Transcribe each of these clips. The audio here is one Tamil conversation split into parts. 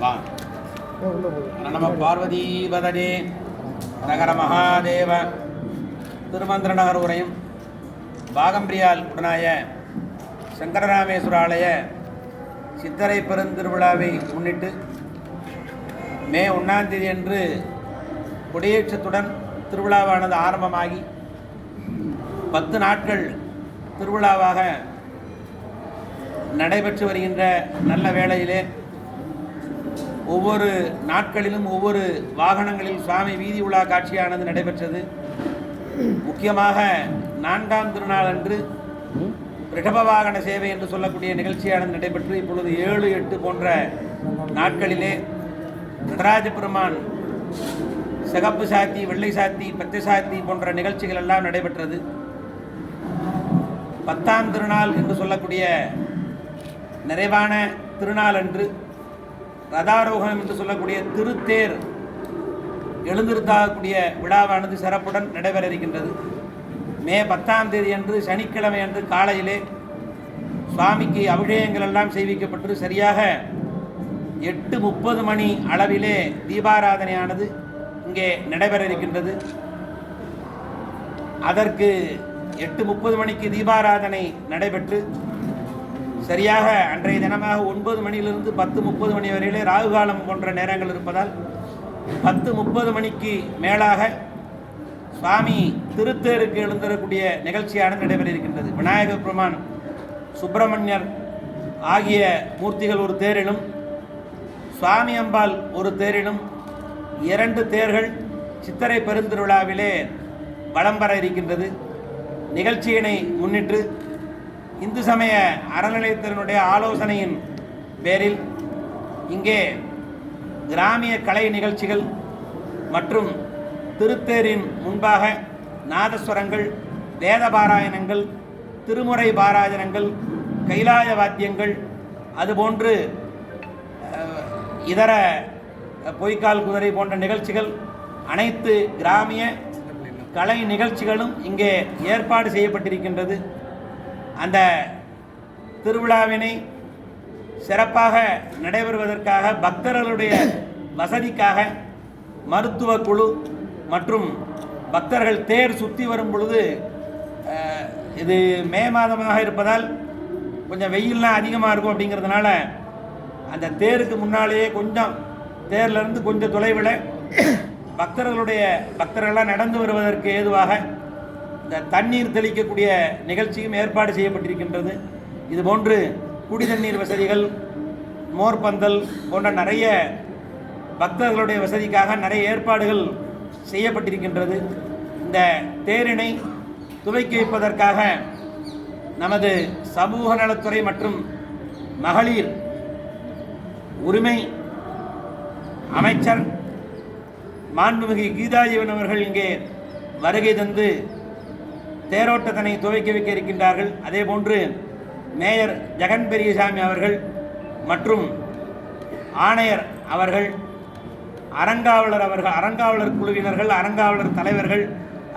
வா நம பார்வதிபதனே நகர மகாதேவ திருமந்திர நகர் உரையும் பாகம்பிரியால் உடனாய சங்கரராமேஸ்வர ஆலய சித்தரை பெருந்திருவிழாவை முன்னிட்டு மே ஒன்றாம் தேதி அன்று கொடியேற்றத்துடன் திருவிழாவானது ஆரம்பமாகி பத்து நாட்கள் திருவிழாவாக நடைபெற்று வருகின்ற நல்ல வேளையிலே ஒவ்வொரு நாட்களிலும் ஒவ்வொரு வாகனங்களில் சுவாமி வீதி உலா காட்சியானது நடைபெற்றது. முக்கியமாக நான்காம் திருநாள் அன்று பிரடப வாகன சேவை என்று சொல்லக்கூடிய நிகழ்ச்சியானது நடைபெற்று இப்பொழுது ஏழு எட்டு போன்ற நாட்களிலே நடராஜ பெருமான் சிகப்பு சாத்தி வெள்ளை சாத்தி பச்சை சாத்தி போன்ற நிகழ்ச்சிகள் எல்லாம் நடைபெற்றது. பத்தாம் திருநாள் என்று சொல்லக்கூடிய நிறைவான திருநாள் அன்று ரதாரோகணம் என்று சொல்லக்கூடிய திருத்தேர் எழுந்திருத்தாகக்கூடிய விழாவானது சிறப்புடன் நடைபெற இருக்கின்றது. மே பத்தாம் தேதி அன்று சனிக்கிழமை அன்று காலையிலே சுவாமிக்கு அபிஷேகங்கள் எல்லாம் செய்விக்கப்பட்டு சரியாக எட்டு முப்பது மணி அளவிலே தீபாராதனையானது இங்கே நடைபெற இருக்கின்றது. அதற்கு எட்டு முப்பது மணிக்கு தீபாராதனை நடைபெற்று சரியாக அன்றைய தினமாக ஒன்பது மணியிலிருந்து பத்து முப்பது மணி வரையிலே ராகுகாலம் போன்ற நேரங்கள் இருப்பதால் பத்து முப்பது மணிக்கு மேலாக சுவாமி திருத்தேருக்கு எழுந்திரக்கூடிய நிகழ்ச்சியானது நடைபெற இருக்கின்றது. விநாயக பெருமான் சுப்பிரமணியர் ஆகிய மூர்த்திகள் ஒரு தேரிலும் சுவாமி அம்பாள் ஒரு தேரிலும் இரண்டு தேர்கள் சித்திரை பெருந்திருவிழாவிலே வளம் வர இருக்கின்றது. நிகழ்ச்சியினை முன்னிட்டு இந்து சமய அறநிலையத்தினுடைய ஆலோசனையின் பேரில் இங்கே கிராமிய கலை நிகழ்ச்சிகள் மற்றும் திருத்தேரின் முன்பாக நாதஸ்வரங்கள் வேத பாராயணங்கள் திருமுறை பாராயணங்கள் கைலாய வாத்தியங்கள் அதுபோன்று இதர பொய்க்கால் குதிரை போன்ற நிகழ்ச்சிகள் அனைத்து கிராமிய கலை நிகழ்ச்சிகளும் இங்கே ஏற்பாடு செய்யப்பட்டிருக்கின்றது. அந்த திருவிழாவினை சிறப்பாக நடைபெறுவதற்காக பக்தர்களுடைய வசதிக்காக மருத்துவ குழு மற்றும் பக்தர்கள் தேர் சுற்றி வரும் பொழுது இது மே மாதமாக இருப்பதால் கொஞ்சம் வெயில்லாம் அதிகமாக இருக்கும் அப்படிங்கிறதுனால அந்த தேருக்கு முன்னாலேயே கொஞ்சம் தேர்லேருந்து கொஞ்சம் தொலைவில் பக்தர்களுடைய பக்தர்கள்லாம் நடந்து வருவதற்கு ஏதுவாக இந்த தண்ணீர் தெளிக்கக்கூடிய நிகழ்ச்சியும் ஏற்பாடு செய்யப்பட்டிருக்கின்றது. இதுபோன்று குடி தண்ணீர் வசதிகள் மோர்பந்தல் போன்ற நிறைய பக்தர்களுடைய வசதிக்காக நிறைய ஏற்பாடுகள் செய்யப்பட்டிருக்கின்றது. இந்த தேரினை துவக்கி வைப்பதற்காக நமது சமூக நலத்துறை மற்றும் மகளிர் உரிமை அமைச்சர் மாண்புமிகு கீதாஜீவன் அவர்கள் இங்கே வருகை தந்து தேரோட்டத்தினை துவக்கி வைக்க இருக்கின்றார்கள். அதே போன்று மேயர் ஜெகன் பெரியசாமி அவர்கள் மற்றும் ஆணையர் அவர்கள் அறங்காவலர் அவர்கள் அறங்காவலர் குழுவினர்கள் அறங்காவலர் தலைவர்கள்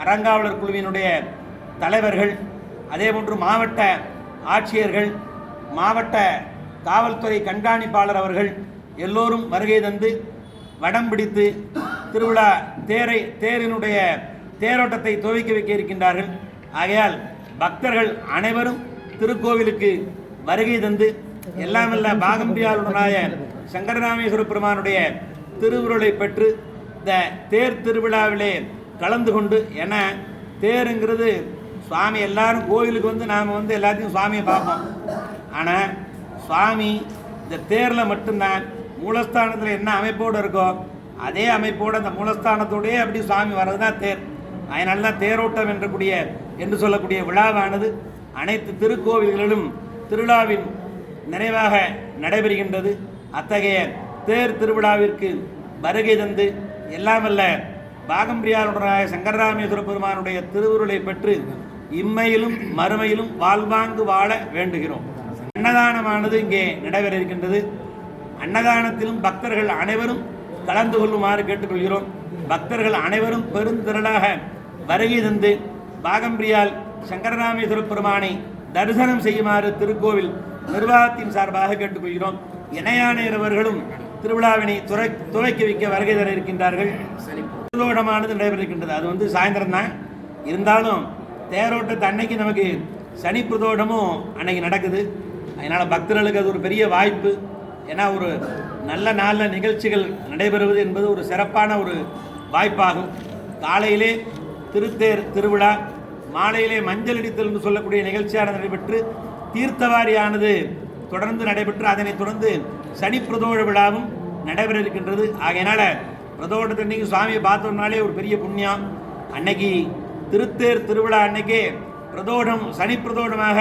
அறங்காவலர் குழுவினுடைய தலைவர்கள் அதேபோன்று மாவட்ட ஆட்சியர்கள் மாவட்ட காவல்துறை கண்காணிப்பாளர் அவர்கள் எல்லோரும் வருகை தந்து வடம் பிடித்து திருவிழா தேரை தேரினுடைய தேரோட்டத்தை துவக்கி வைக்க இருக்கின்றார்கள். ஆகையால் பக்தர்கள் அனைவரும் திருக்கோவிலுக்கு வருகை தந்து எல்லாமல்ல பாகம்பியாளுடனாய சங்கரராமேஸ்வர பெருமானுடைய திருவுருளை பெற்று இந்த தேர் திருவிழாவிலே கலந்து கொண்டு என தேருங்கிறது சுவாமி எல்லாரும் கோவிலுக்கு வந்து நாம் வந்து எல்லாத்தையும் சுவாமியை பார்ப்போம். ஆனால் சுவாமி இந்த தேரில் மட்டும்தான் மூலஸ்தானத்தில் என்ன அமைப்போடு இருக்கோ அதே அமைப்போடு அந்த மூலஸ்தானத்தோடயே அப்படி சுவாமி வர்றது தான் தேர். அதனால தான் தேரோட்டம் என்றக்கூடிய என்று சொல்லக்கூடிய விழாவானது அனைத்து திருக்கோவில்களிலும் திருவிழாவின் நிறைவாக நடைபெறுகின்றது. அத்தகைய தேர் திருவிழாவிற்கு வருகை தந்து எல்லாமல்ல பாகம்பிரியாருடைய சங்கரராமேஸ்வர பெருமானுடைய திருவுருளை பெற்று இம்மையிலும் மறுமையிலும் வாழ்வாங்கு வாழ வேண்டுகிறோம். அன்னதானமானது இங்கே நடைபெற இருக்கின்றது அன்னதானத்திலும் பக்தர்கள் அனைவரும் கலந்து கொள்ளுமாறு கேட்டுக்கொள்கிறோம். பக்தர்கள் அனைவரும் பெருந்திரளாக வருகை தந்து பாகம்பிரியால் சங்கரராமேஸ்வர பெருமானை தரிசனம் செய்யுமாறு திருக்கோவில் நிர்வாகத்தின் சார்பாக கேட்டுக்கொள்கிறோம். இணையாணையர் அவர்களும் திருவிழாவினை துறை துவக்கி வைக்க வருகை தர இருக்கின்றார்கள். பிரதோஷமானது நடைபெறுகின்றது. அது வந்து சாயந்தரம் தான். இருந்தாலும் தேரோட்டத்தை அன்னைக்கு நமக்கு சனி பிரதோஷமும் அன்னைக்கு நடக்குது. அதனால் பக்தர்களுக்கு அது ஒரு பெரிய வாய்ப்பு. ஏன்னா ஒரு நல்ல நாளில் நிகழ்ச்சிகள் நடைபெறுவது என்பது ஒரு சிறப்பான ஒரு வாய்ப்பாகும். காலையிலே திருத்தேர் திருவிழா மாலையிலே மஞ்சள் அடித்தல் என்று சொல்லக்கூடிய நிகழ்ச்சியானது நடைபெற்று தீர்த்தவாரியானது தொடர்ந்து நடைபெற்று அதனைத் தொடர்ந்து சனி பிரதோஷ விழாவும் நடைபெற இருக்கின்றது. ஆகையினால பிரதோஷத்தன்னைக்கு சுவாமியை பார்த்தோம்னாலே ஒரு பெரிய புண்ணியம். அன்னைக்கு திருத்தேர் திருவிழா அன்னைக்கே பிரதோஷம் சனி பிரதோஷமாக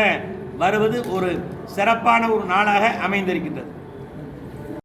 வருவது ஒரு சிறப்பான ஒரு நாளாக அமைந்திருக்கின்றது.